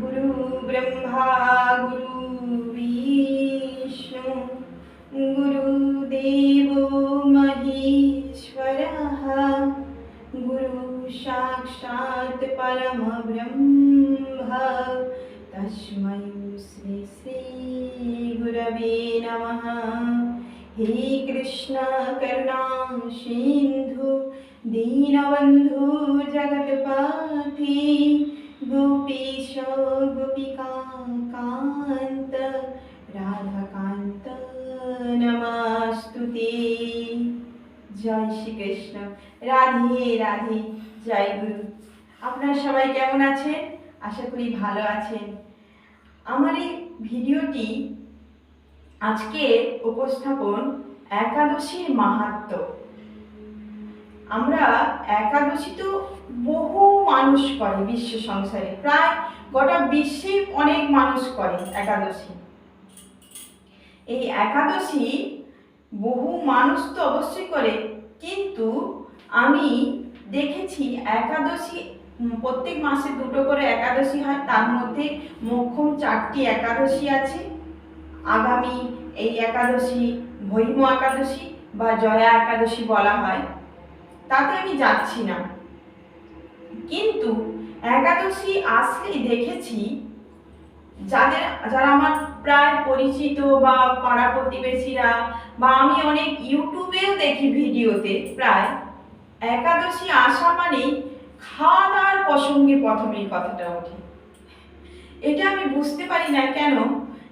गुरु ब्रह्मा, गुरु विष्णु गुरुदेवो महेश्वरः, गुरु साक्षात् परमब्रह्म तस्मै श्री श्रीगुरवे नमः। हे कृष्ण करुणा सिन्धु दीनबन्धु, जगत्पथि गोपीश गोपिका कान्त রাধাকান্ত নমস্তুতে জয় শ্রীকৃষ্ণ রাধে রাধে জয় গুরু আপনারা সবাই কেমন আছেন আশা করি ভালো আছেন আমার এই ভিডিওটি আজকে উপস্থাপন একাদশীর মাহাত্ম্য আমরা একাদশী তো বহু মানুষ করে, বিশ্ব সংসারে। প্রায় গোটা বিশ্বে অনেক মানুষ করে একাদশী। এই একাদশী বহু মানুষ তো অবশ্যই করে, কিন্তু আমি দেখেছি একাদশী প্রত্যেক মাসে দুটো করে একাদশী হয়, তার মধ্যে মোক্ষম চারটি একাদশী আছে। আগামী এই একাদশী ভৈম একাদশী বা জয়া একাদশী বলা হয়। তাতে আমি যাচ্ছি না। কিন্তু একাদশী আসলেই দেখেছি যাদের, যারা আমার প্রায় পরিচিত বা পাড়া প্রতিবেশীরা বা আমি অনেক ইউটিউবেও দেখি ভিডিওতে প্রায়, একাদশী আসা মানেই খাওয়া দাওয়ার প্রসঙ্গে প্রথমে কথাটা ওঠে। এটা আমি বুঝতে পারি না কেন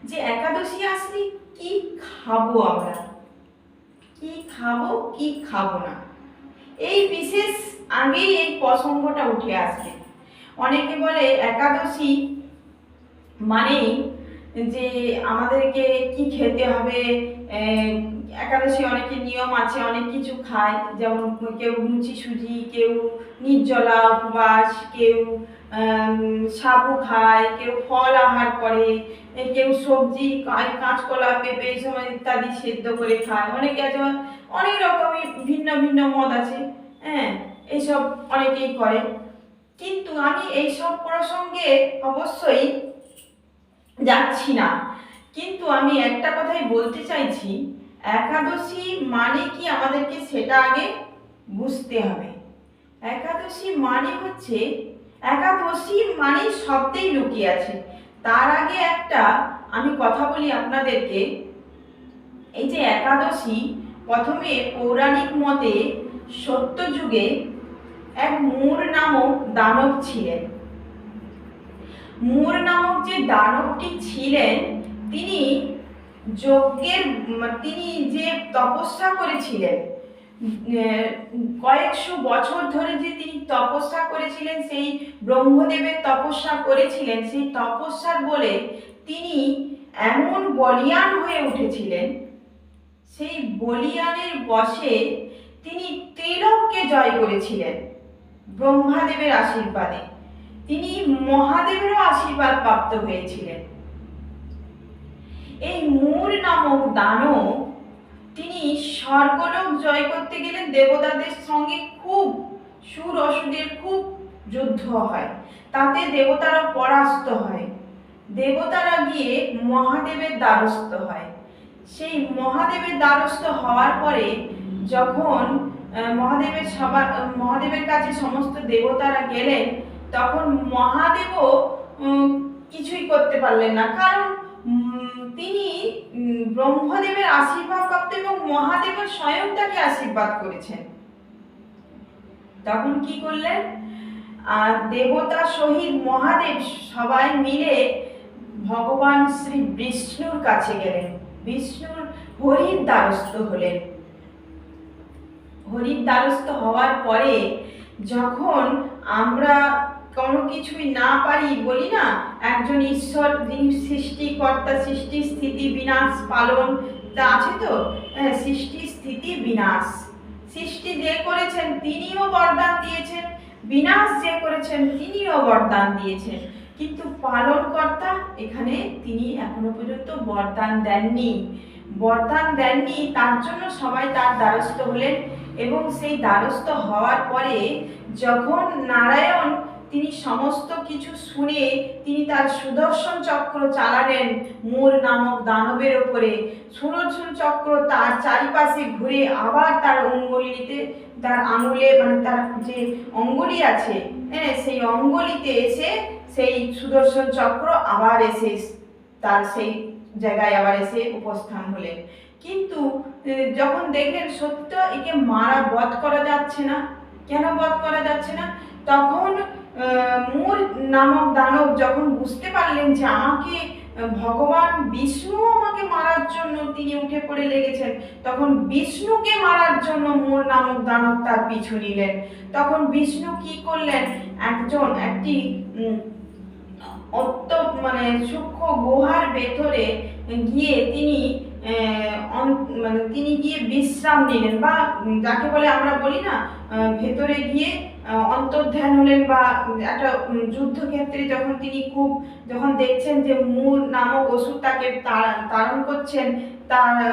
যে একাদশী আসলে কি খাব আমরা? কি খাব কি খাব না? এই বিশেষ আগেই এই প্রসঙ্গটা উঠে আসবে অনেকে বলে একাদশী মানেই যে আমাদেরকে কি খেতে হবে একাদশী অনেকের নিয়ম আছে, অনেক কিছু খায়, যেমন কেউ লুচি সুজি, কেউ নির্জলা উপবাস, কেউ সাবু খায়, কেউ ফল আহার করে কেউ সবজি কাঁচকলা, পেঁপে এই সময় ইত্যাদি সেদ্ধ করে খায়। অনেকে আছে, অনেক রকমের ভিন্ন ভিন্ন মত আছে হ্যাঁ? এইসব অনেকেই করে। কিন্তু আমি এইসব প্রসঙ্গে অবশ্যই যাচ্ছি না। কিন্তু আমি একটা কথাই বলতে চাইছি, একাদশী মানে কি আমাদেরকে সেটা আগে বুঝতে হবে। একাদশী মানে হচ্ছে, একাদশী মানে শব্দেই লুকিয়ে আছে। তার আগে একটা আমি কথা বলি আপনাদেরকে। এই যে একাদশী প্রথমে পৌরাণিক মতে সত্যযুগে এক মূর নামক দানব ছিলেন। মূর নামক যে দানবটি ছিলেন, তিনি যজ্ঞের, তিনি যে তপস্যা করেছিলেন কয়েকশো বছর ধরে যে তিনি তপস্যা করেছিলেন, সেই ব্রহ্মদেবের তপস্যা করেছিলেন, সেই তপস্যার বলে তিনি এমন বলিয়ান হয়ে উঠেছিলেন, সেই বলিয়ানের বশে তিনি ত্রিলোককে জয় করেছিলেন। ব্রহ্মাদেবের আশীর্বাদে। তিনি মহাদেবেরও আশীর্বাদ প্রাপ্ত হয়েছিলেন। এই মূর নামক দানব তিনি স্বর্গলোক জয় করতে গেলেন দেবতাদের সঙ্গে খুব সুর অসুরের খুব যুদ্ধ হয়। তাতে দেবতারা পরাস্ত হয়। দেবতারা গিয়ে মহাদেবের দ্বারস্থ হয়। সেই মহাদেবের দ্বারস্থ হওয়ার পরে যখন মহাদেবের সবার মহাদেবের কাছে সমস্ত দেবতারা গেলেন তখন মহাদেবও কিছুই করতে পারলেন না। কারণ তিনি ব্রহ্মদেবের আশীর্বাদ প্রাপ্ত এবং মহাদেবের স্বয়ং তাকে আশীর্বাদ করেছেন। তখন কি করলেন? আর দেবতা সহিত মহাদেব সবাই মিলে ভগবান শ্রী বিষ্ণুর কাছে গেলেন। বিষ্ণুর হরির দ্বারস্থ হলেন। হরির দ্বারস্থ হওয়ার পরে যখন আমরা কোনো কিছুই না পারি বলি না একজন ঈশ্বর যিনি সৃষ্টিকর্তা সৃষ্টি স্থিতি বিনাশ পালন তা আছে তো? হ্যাঁ, সৃষ্টি স্থিতি বিনাশ। সৃষ্টি যে করেছেন তিনিও বরদান দিয়েছেন বিনাশ যে করেছেন তিনিও বরদান দিয়েছেন। কিন্তু পালনকর্তা এখানে তিনি এখনও পর্যন্ত বরদান দেননি। বরদান দেননি তার জন্য সবাই তার দ্বারস্থ হলেন। এবং সেই দ্বারস্থ হওয়ার পরে যখন নারায়ণ তিনি সমস্ত কিছু শুনে তিনি তার সুদর্শন চক্র চালালেন মোর নামক দানবের ওপরে, সুদর্শন চক্র তার চারিপাশে ঘুরে আবার তার অঙ্গুলিতে, তার আঙুলে মানে তার যে অঙ্গুলি আছে হ্যাঁ সেই অঙ্গুলিতে এসে সেই সুদর্শন চক্র আবার এসে, তার সেই জায়গায় আবার এসে উপস্থান হলেন। কিন্তু যখন দেখলেন সত্য একে মারা বধ করা যাচ্ছে না, কেন বধ করা যাচ্ছে না? তখন মূর নামক দানব যখন বুঝতে পারলেন যে আমাকে ভগবান বিষ্ণু আমাকে মারার জন্য তিনি উঠে পড়ে লেগেছেন, তখন বিষ্ণুকে মারার জন্য মূর নামক দানব তার পিছু নিলেন। তখন বিষ্ণু কি করলেন? একজন, একটি অত্য মানে সূক্ষ্ম গুহার ভেতরে গিয়ে তিনি মানে তিনি গিয়ে বিশ্রাম নিলেন বা যাকে বলে আমরা বলি না ভেতরে গিয়ে অন্তর্ধ্যান হলেন বা একটা যুদ্ধক্ষেত্রে যখন তিনি খুব, যখন দেখছেন যে মূল নামক ওষুধ তাকে তা- তাড়ন করছেন, তার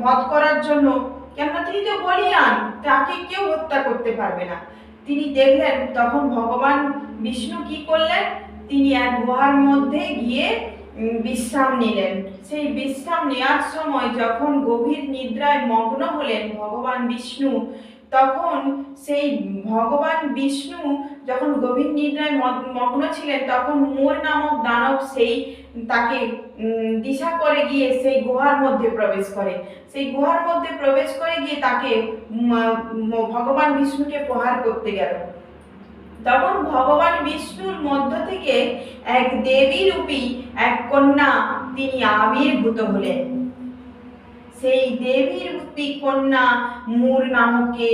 বধ করার জন্য, কেননা তিনি তো বলিয়ান, তাকে কেউ হত্যা করতে পারবে না। তিনি দেখলেন তখন ভগবান বিষ্ণু কি করলেন, তিনি এক গুহার মধ্যে গিয়ে বিশ্রাম নিলেন। সেই বিশ্রাম নেওয়ার সময় যখন গভীর নিদ্রায় মগ্ন হলেন ভগবান বিষ্ণু, তখন সেই ভগবান বিষ্ণু যখন গভীর নিদ্রায় মগ্ন ছিলেন, তখন মোর নামক দানব সেই, তাকে দিশা করে গিয়ে সেই গুহার মধ্যে প্রবেশ করে। সেই গুহার মধ্যে প্রবেশ করে গিয়ে তাকে ভগবান বিষ্ণুকে প্রহার করতে গেল। তখন ভগবান বিষ্ণুর মধ্য থেকে এক দেবী রূপী এক কন্যা তিনি আবির্ভূত হলেন। সেই দেবীর রূপী কন্যা মূর নামকে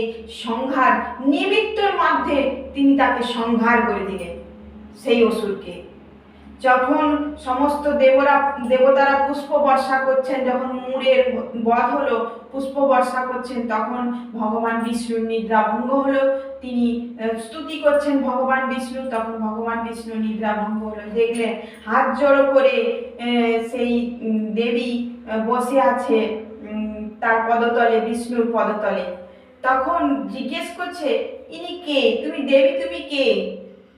সংহার, নিমিত্তর মধ্যে তিনি তাকে সংহার করে দিলেন, সেই অসুরকে। যখন সমস্ত দেবরা, দেবতারা পুষ্প বর্ষা করছেন, যখন মূরের বধ হলো, পুষ্প বর্ষা করছেন, তখন ভগবান বিষ্ণুর নিদ্রা ভঙ্গ হলো। তিনি স্তুতি করছেন ভগবান বিষ্ণু তখন ভগবান বিষ্ণু নিদ্রা ভঙ্গ হলো। দেখলেন, হাত জড়ো করে সেই দেবী বসে আছে তার পদতলে, বিষ্ণুর পদতলে। তখন জিজ্ঞেস করছে, ইনি কে? তুমি দেবী, তুমি কে?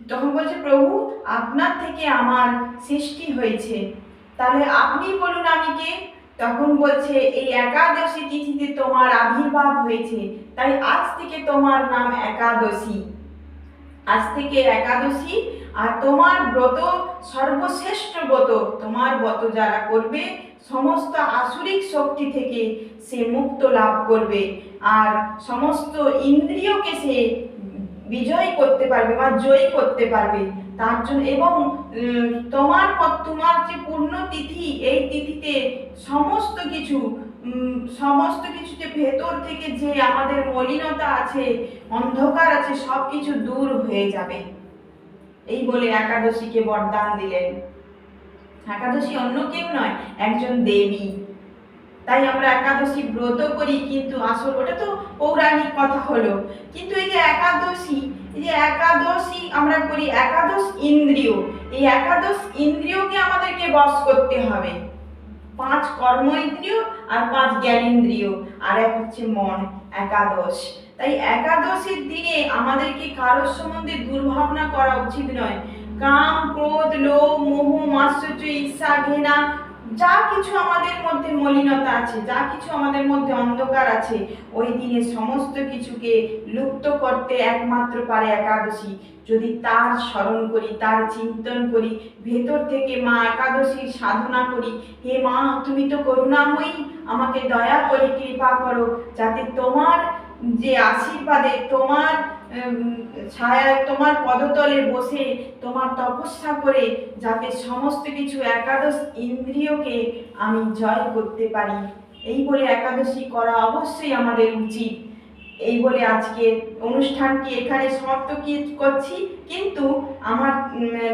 তখন বলছে, প্রভু, আপনার থেকে আমার সৃষ্টি হয়েছে। তাহলে আপনি বলুন আমি কে? তখন বলছে, এই একাদশী তিথিতে তোমার আবির্ভাব হয়েছে। তাই আজ থেকে তোমার নাম একাদশী। আজ থেকে একাদশী আর তোমার ব্রত, সর্বশ্রেষ্ঠ ব্রত। তোমার ব্রত যারা করবে, সমস্ত আসুরিক শক্তি থেকে সে মুক্ত লাভ করবে। আর সমস্ত ইন্দ্রিয়কে সে বিজয় করতে পারবে বা জয়ী করতে পারবে। তার জন্য এবং তোমার তোমার যে পূর্ণ তিথি, এই তিথিতে সমস্ত কিছু সমস্ত কিছু যে ভেতর থেকে যে আমাদের মলিনতা আছে, অন্ধকার আছে সব কিছু দূর হয়ে যাবে। এই বলে একাদশীকে বরদান দিলেন। একাদশী অন্য কেউ নয়, একজন দেবী। তাই আমরা একাদশী ব্রত করি, কিন্তু আসল ওটা তো পৌরাণিক কথা হলো। কিন্তু এই যে একাদশী, এই যে একাদশী আমরা করি, একাদশ ইন্দ্রিয়, এই একাদশ ইন্দ্রিয়কে আমাদেরকে বশ করতে হবে। পাঁচ কর্ম ইন্দ্রিয় আর পাঁচ জ্ঞানেন্দ্রিয় আর এক হচ্ছে মন, একাদশ। তাই একাদশীর দিনে আমাদেরকে কারোর সম্বন্ধে দুর্ভাবনা করা উচিত নয়। কাম, ক্রোধ, লোভ, মোহ মাশ্চর্য ঈর্ষা, ঘৃণা, যা কিছু আমাদের মধ্যে মলিনতা আছে, যা কিছু আমাদের মধ্যে অন্ধকার আছে, ওই দিনে সমস্ত কিছুকে লুপ্ত করতে একমাত্র পারে একাদশী। যদি তার স্মরণ করি, তার চিন্তন করি, ভেতর থেকে মা একাদশীর সাধনা করি, হে মা, তুমি তো করুণাময়ী, আমাকে দয়া করে কৃপা করো, যাতে তোমার যে আশীর্বাদে, তোমার তোমার পদতলে বসে তোমার তপস্যা করে যাতে সমস্ত কিছু একাদশ ইন্দ্রিয়কে আমি জয় করতে পারি। এই বলে একাদশী করা অবশ্যই আমাদের উচিত। এই বলে আজকে অনুষ্ঠানটি এখানে সমাপ্ত করছি। কিন্তু আমার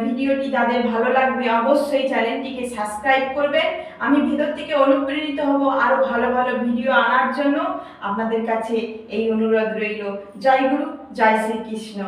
ভিডিওটি যাদের ভালো লাগবে অবশ্যই চ্যানেলটিকে সাবস্ক্রাইব করবেন আমি ভিতর থেকে অনুপ্রেরিত হব আরও ভালো ভালো ভিডিও আনার জন্য। আপনাদের কাছে এই অনুরোধ রইল। জয় গুরু। জয় শ্রীকৃষ্ণ।